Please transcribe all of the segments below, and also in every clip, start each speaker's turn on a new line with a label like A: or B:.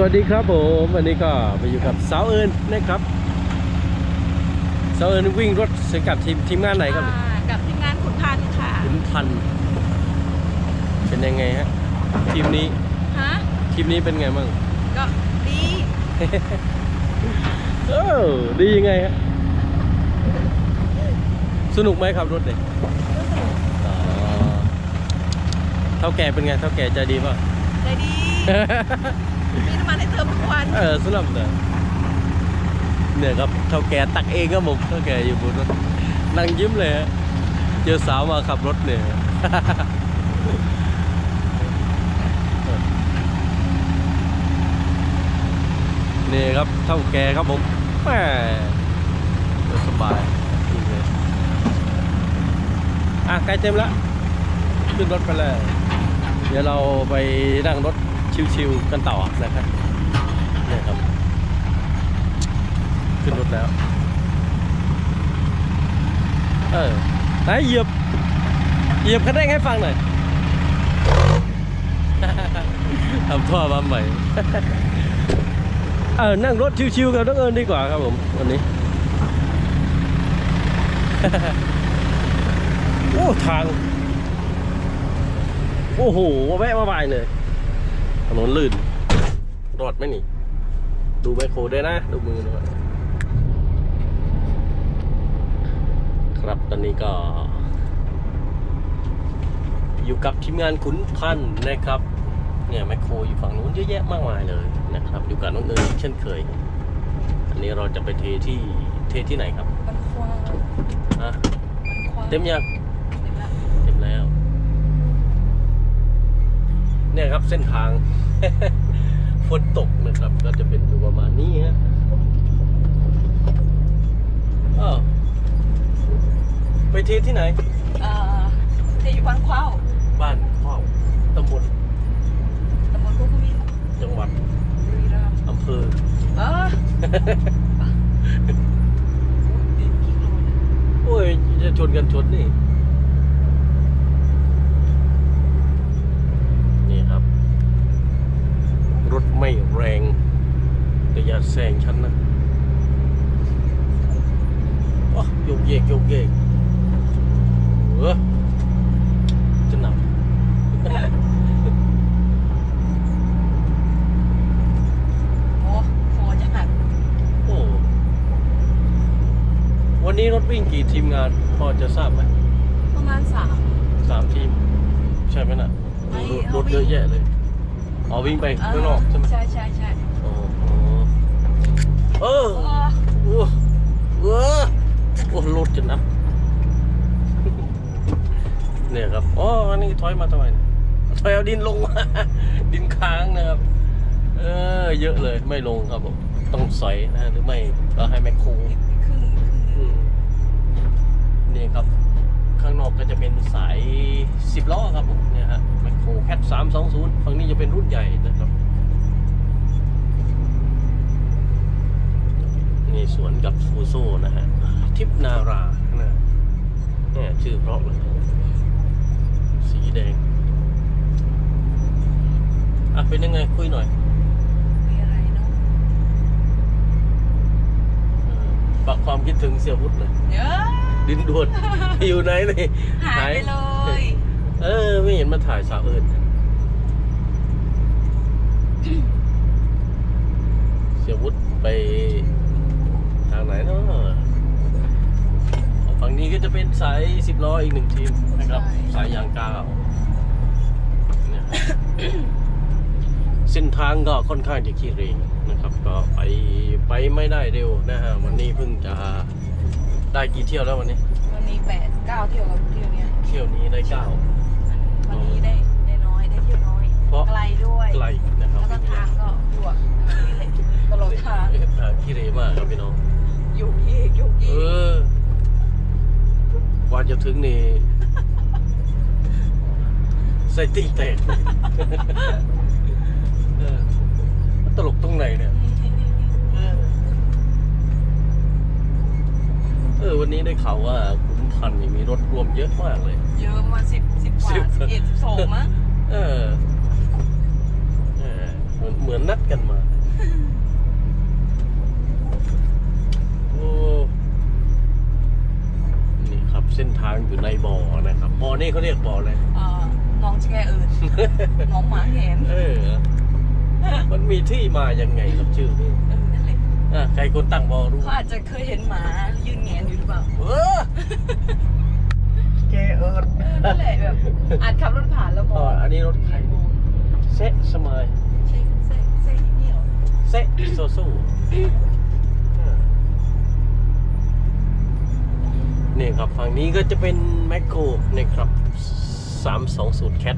A: สวัสดีครับผมวันนี้ก็ไปอยู่กับสาวเอิญนะครับสาวเอิญวิ่งรถสังกัดทีมทีมงานไหนครับ
B: อ่ากับทีมงานขุนพันธ์ค่ะ
A: ขุนพันธุ์เป็นยังไงฮะทีมนี้
B: ฮะ
A: ทีมนี้เป็นไงบ้าง
B: ก็ดี
A: เออดียังไงฮะสนุกไหมครับรถเนี่ยอ๋อเท่าแก่เป็นไงเท่าแก่ใจดีป่ะ
B: ใจดี มีน้ำมันให้เติมทุกวัน
A: เออสลับเนี่ยเนี่ยครับเท่าแกตักเองครับผมเท่าแกอยู่บนรถนั่งยิ้มเลยเจอสาวมาขับรถเนี่ยนี่ครับเท่าแกครับผมแหมสบายจริงเลยอะใกล้เต็มแล้วขึ้นรถไปเลย เดี๋ยวเราไปนั่งรถ ชิวๆกันต่อนะครับเนี่ยครับ ขึ้นรถแล้ว เออไหนเหยียบเหยียบคันเร่งให้ฟังหน่อยทำท่อมาใหม่ เออ นั่งรถชิวๆกับน้องเอิญดีกว่าครับผมวันนี้ โอ้ ทาง โอ้โห แวะมาบายเลย ถนนลื่น รอดไหมนี่ ดูไมโครด้วยนะ ดูมือด้วยครับตอนนี้ก็ อยู่กับทีมงานขุนพันธ์นะครับ เนี่ยไมโครอยู่ฝั่งนู้นเยอะแยะมากมายเลยนะครับ อยู่กับน้องเอิญเช่นเคย อันนี้เราจะไปเทที่เทที่ไหนครับ
B: มันควาง
A: ฮะ
B: มันควาง
A: เต็มยัง
B: เต็มแล้ว
A: เต็มแล้ว เนี่ยครับเส้นทางฝนตกนะครับ ก็จะเป็นอยู่ประมาณนี้ฮะอ้าวไปเทที่ไหน
B: เอ่อเทอยู่บ้านเข้าว
A: บ้านเข้าตำบล
B: ตำบลพุทธมิตร
A: จังหวัด
B: บุรีรัมย์
A: อำเภอ
B: เออดินกี่โลนะ
A: โอ้ยจะชนกันชนนี่นี่ครับ รถ ไม่แรง แต่อย่าแซงฉันนะว้าโยกเยกโยกเยกเออจะหนัก
B: โอ้คอจะหัก
A: โอ้ วันนี้รถวิ่งกี่ทีมงาน พอจะทราบไหม
B: ประมาณสาม
A: สามทีม ใช่ไหมน่ะ
B: ไม่
A: รถ
B: เอา
A: รถ
B: วิ่ง
A: เยอะแยะเลย อ๋อวิ่งไปข้างนอกใช่ไหม
B: ใช่ใช่ใช่
A: โอ้โหเออ
B: โอ้
A: โอ้โหโอ้รถจะนับเนี่ยครับอ๋ออันนี้ถอยมาทำไมเนี่ยถอยเอาดินลงมาดินค้างนะครับ เออ เยอะเลยไม่ลงครับผมต้องสอยนะหรือไม่ก็ให้แมคโคร
B: ครึ่ง
A: อืมนี่ครับ ข้างนอกก็จะเป็นสาย สิบล้อครับผมเนี่ยฮะแมคโครแคทสามสองศูนย์ฝั่งนี้จะเป็นรุ่นใหญ่นะครับนี่สวนกับฟูโซนะฮะทิพนารานะเนี่ยชื่อเพราะเลยสีแดง อะ เป็นยังไงคุยหน่อย
B: มีอะไรเนาะ
A: เออฝากความคิดถึงเสียวุฒิหน่อย
B: เยอะ
A: ดินด่วนอยู่ไหนนี่
B: หายไปเลย
A: เออ ไม่เห็นมาถ่ายสาวเอิญเสียวุฒิไปทางไหนเนาะฝั่งนี้ก็จะเป็นสายสิบล้ออีกหนึ่งทีมนะครับ สายยางกาวเนี่ยครับเส้นทางก็ค่อนข้างจะขี้เหร่นะครับ ก็ไปไปไม่ได้เร็วนะฮะวันนี้เพิ่งจะ ได้กี่เที่ยวแล้ววันนี้
B: วันนี้แปดเก้าเที่ยวกับเที่ยวเนี้ย
A: เที่ยวนี้ได้เก้า
B: วันนี้ได้ได้น้อยได้เที่ยวน้อย
A: เพราะ
B: ไกลด้วย
A: ไกลนะครับ
B: แล้วก็ทางก็หยวกนี่แหละตลอดทาง
A: ทางขี้เหร่มากครับพี่น้อง
B: ยุกยีกยุก
A: เอ
B: ยีก
A: อกว่าจะถึงนี่ใส่ติ้งแตกเออมันตลกตรงไหนเนี่ย เออวันนี้ได้ข่าวว่าคุนพันธ์งมีรถรวมเยอะมากเลย
B: เยอะมาสิบสิบกว่า
A: สิบ
B: เอ็ดสิบสองมั้ง
A: เออเออเหมือนนัดกันมา โอ้นี่ครับเส้นทางอยู่ในบ่อนะครับบ่อนี่เขา
B: เรียกบ่ออะไรอ่าน้องแชเอื่นน้องหมาเห็น
A: เออ มันมีที่มายังไงครับชื่อนี่
B: อ อนั่นแหละ
A: อะใครคนตั้งบอรู้
B: เขาอาจจะเคยเห็นหมายืนแหงนอยู่หรือเปล่า
A: เออแกเอิร์ด
B: เออนั่นแหละแบบอาจขับรถผ่านแล้วม
A: อ๋
B: อ
A: องอันนี้รถใครเซะสมัย
B: ใช่ใช่ใช่นี่เหรอ
A: เซะโซซูนี่ครับฝั่งนี้ก็จะเป็นแมคโครนะครับ320 Cat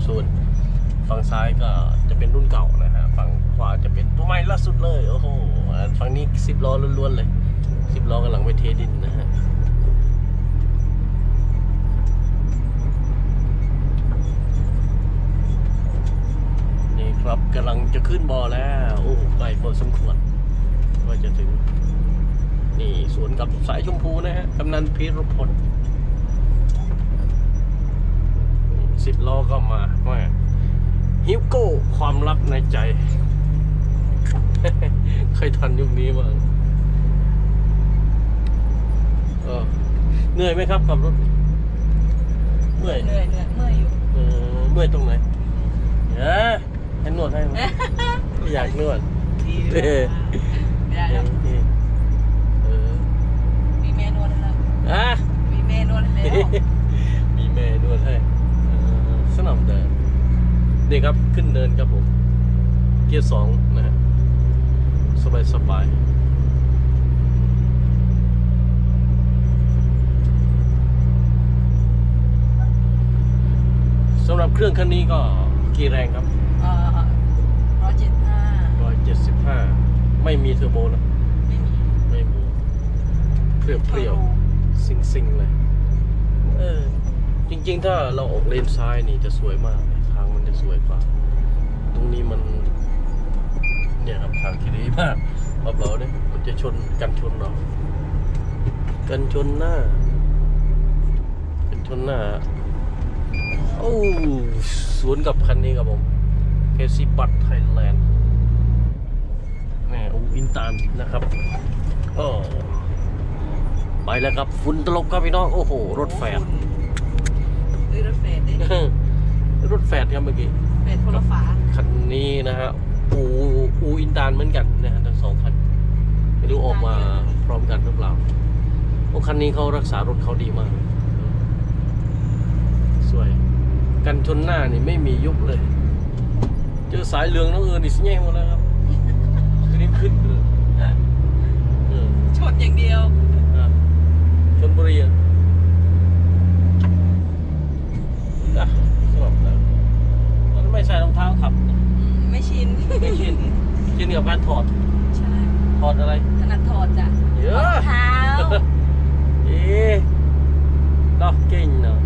A: 320 ฝั่งซ้ายก็จะเป็นรุ่นเก่านะฮะ ฝั่งขวาจะเป็นตัวใหม่ล่าสุดเลย โอ้โหอ่า ฝั่งนี้10ล้อล้วนๆเลย10ล้อกำลังไปเทดินนะฮะนี่ครับกำลังจะขึ้นบอแล้ว โอ้ไกลพอสมควรว่าจะถึง นี่สวนกับสายชมพูนะฮะกำนันพีรพลสิบล้อก็มาว่าฮิวโก้ความลับในใจ เคยทันยุคนี้บ้างเออเหนื่อยไหมครับขับรถเมื่อย
B: เหนื่อยเหนื่อยเมื่อยอยู่
A: เออเมื่อยตรงไหนเอ้ยให้นวดให้ไหมอยากนวดเออ
B: ไม่ได้แล้ว
A: เออ
B: มีเมนวดให้แล้ว
A: อะ
B: มีเมนวดให้แล้ว
A: มีแม่นวดให้เออสนามเดินนี่ครับขึ้นเนินครับผม เกียร์สองนะฮะ สบายสบายสำหรับเครื่องคันนี้ก็กี่แรงครับ
B: เอ่อร้อยเจ็ดห้า
A: ร้อยเจ็ดสิบห้าไม่มีเทอร์โบนะ
B: ไม่มี
A: ไม่มีเปรี้ยวเปรี้ยวซิงซิงๆ เลย เออ จริงๆ ถ้าเราออกเลนซ้ายนี่จะสวยมากเลยทางมันจะสวยกว่า ตรงนี้มัน เนี่ยครับทางที่ดีมากเบาๆเนี่ยมันจะชนกันชนเรากันชนหน้ากันชนหน้าโอ้สวนกับคันนี้ครับผมเคซีบัตไทยแลนด์แม่อูอินตานนะครับโอ้ไปแล้วครับฝุ่นตลบครับพี่น้อง โอ้โห รถแฟด
B: เอ้ยรถแฟดได้
A: รถแฟดครับเมื่อกี้
B: แฟดคนละฝา
A: คันนี้นะฮะ อูอูอินตานเหมือนกันนะฮะทั้งสองคันไม่รู้ออกมาพร้อมกันหรือเปล่าโอ้คันนี้เขารักษารถเขาดีมาก สวย กันชนหน้านี่ไม่มียุบเลย เจอสายเหลืองน้องเอิญนี่สแย่หมดแล้วครับรีบขึ้นเลยเออ
B: ชนอย่างเดียว
A: อะชนบุรีอะอะสลับแล้วมันไม่ใส่รองเท้าขับ
B: อืม ไม่ชิน
A: ไม่ชินชินกับการถอด
B: ใช่
A: ถอดอะไร
B: ถนัดถอดจ้ะ
A: เย
B: ร
A: อะ
B: องเท้า
A: เอ๊ะดอกเก่งเนาะ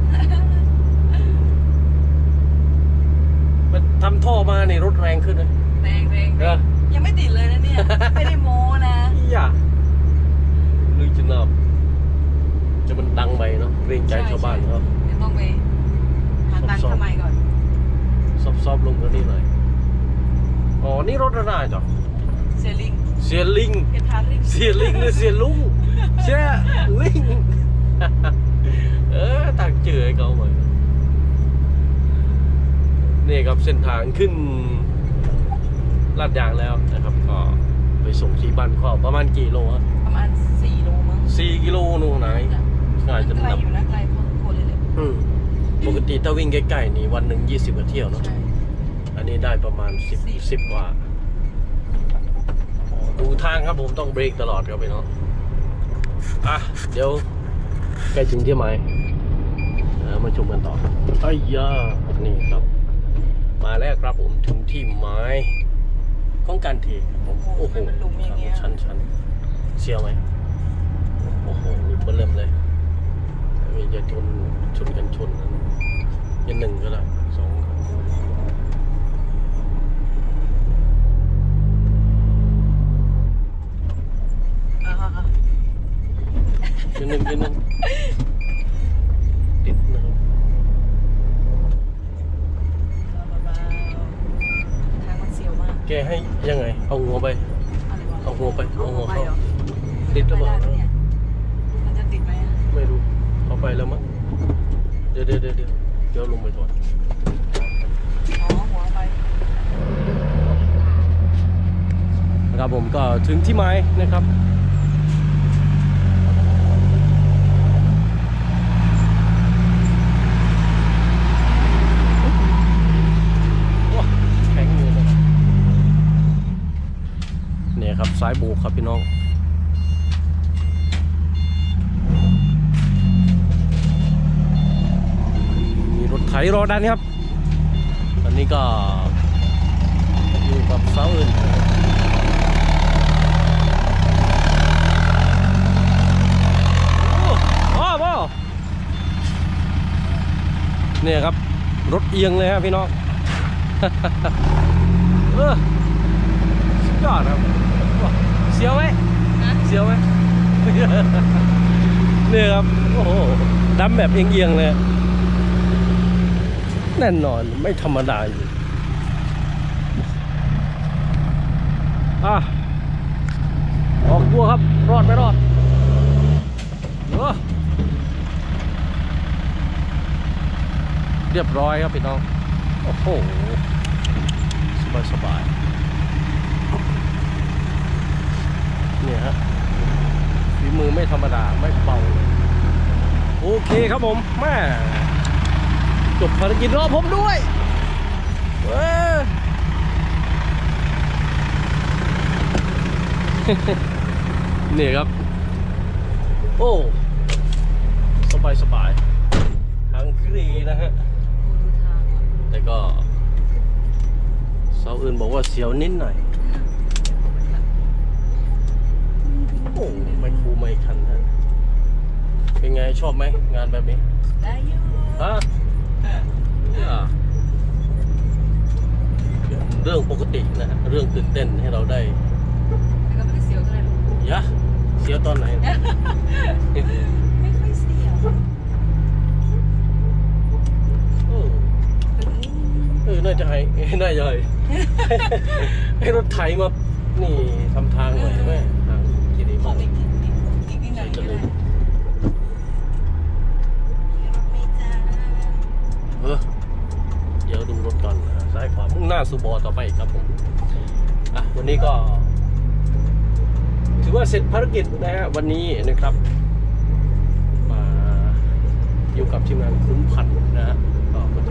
A: มันทำท่อมานี่รถแรงขึ้นเลย
B: แรงแรง
A: เออ
B: ยังไม่ติดเลยนะเนี่ย ไม่ได้โม้นะ
A: อย่าลุยจะนับจะมันดังไปเนาะเกรงใจชาวบ้านเขา
B: เดี๋ยวต้องไปหาตังค์ทำไมก่อน
A: ซอบๆลงกันนี่หน่อย อ๋อ นี่รถระนาดจ้ะ
B: เซยลิง
A: เสียลิง
B: เพชรพาริง
A: เสียลิงหรือเสียลุงเสียลิง เออตักเจือให้เขาหน่อยนี่ครับเส้นทางขึ้นลาดยางแล้วนะครับ ก็ไปส่งที่บ้านข้อประมาณกี่โลฮะ
B: ประมาณสี่โลมั้ง
A: สี่กิโลนู่นไหน
B: จ้ะ
A: น่าจะ
B: ไกล
A: นับ
B: อยู่นะไกลพอสมควรเลยแหละ
A: อืมปกติถ้าวิ่งใกล้ๆนี่วันหนึ่งยี่สิบกว่าเที่ยวเนาะ
B: ใช่
A: อันนี้ได้ประมาณสิบ
B: สิบ
A: สิบกว่า ดูทางครับผมต้องเบรกตลอดครับพี่น้องอะ เดี๋ยวใกล้ถึงที่หมายเออมาชมกันต่อไอ้ยานี่ครับ มาแล้วครับผมถึงที่หมายของการเทครับผมโอ้โห
B: มันหลุมอย่างเงี้ย
A: ชันชันๆเชียวไหมโอ้โหหลุมเบอเริ่มเลยมีจะชนชนกันชนนะยันหนึ่งก็ได้สอง ไปแล้วมั้ง เดี๋ยวเดี๋ยวเดี๋ยวเดี๋ยวลงไปก่อนนะครับผมก็ถึงที่หมายนะครับครับสายโบกครับพี่น้อง รถไถรอดันครับ ตอนนี้ก็อยู่กับเสาอื่นโอ้พ่อพ่อเนี่ยครับ รถเอียงเลยครับพี่น้องเออสุดยอดครับว้าเสียวไหม
B: นะ
A: เสียวไหมเนี่ยครับ โอ้โหดำแบบเอียงๆเลย แน่นอนไม่ธรรมดาอยู่อะออกตัวครับ รอดไม่รอดเออเรียบร้อยครับพี่น้อง โอ้โห สบายสบายเนี่ยฮะฝีมือไม่ธรรมดา ไม่เบาเลย โอเคครับผมแม่ จบภารกิจรอผมด้วยเว้ยนี่ครับ โอ้สบายสบายทางครีนะฮะ แต่ก็เสาอื่นบอกว่าเสียวนิดหน่อย โอ้ไม่คูไม่คันฮะเป็นไงชอบไหมงานแบบนี้
B: ได้อยู่
A: ฮะ เรื่องปกตินะฮะเรื่องตื่นเต้นให้เราได้
B: แต่ก็ไม่ได้เสียวเท่าไหร่หรอก
A: ยะเสียวตอนไหน
B: ไม่ค่อยเสียว
A: เออเออน่าจะให้น่าจะให้ ให้รถไถมา นี่ทำทางหน่อยใช่ไหมทางที่ดี
B: ขอ
A: มาก
B: อีกนิดนิดอีกนิดหน่อยก็ได้รถไม่จ้า
A: เออเดี๋ยวดูรถก่อนนะซ้ายขวามุ่ง หน้าสู่บอต่อไปครับผมอะวันนี้ก็ ถือว่าเสร็จภารกิจนะฮะวันนี้นะครับ มาอยู่กับทีมงานคุ้นพันธุ์นะฮะก็โอเค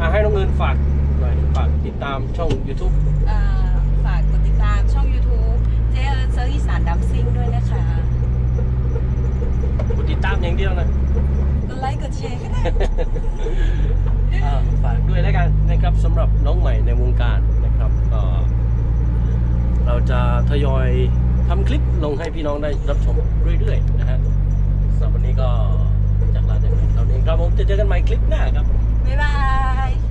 A: อะให้น้องเงินฝากหน่อยฝากติดตามช่อง YouTube
B: อ่าฝากกดติดตามช่อง YouTube เจ๊เอิญเซอร์อีสานดัมซิงด้วยนะคะ
A: กดติดตามอย่างเดียวนะ
B: กดไลค์กดแชร์ก็ได้
A: อ่า ฝากด้วยแล้วกันนะครับสำหรับน้องใหม่ในวงการนะครับก็เราจะทยอยทำคลิปลงให้พี่น้องได้รับชมเรื่อยๆนะฮะสำหรับวันนี้ก็จากลาจากเพียงเท่านี้ครับผมจะเจอกันใหม่คลิปหน้าครับ
B: บ๊ายบาย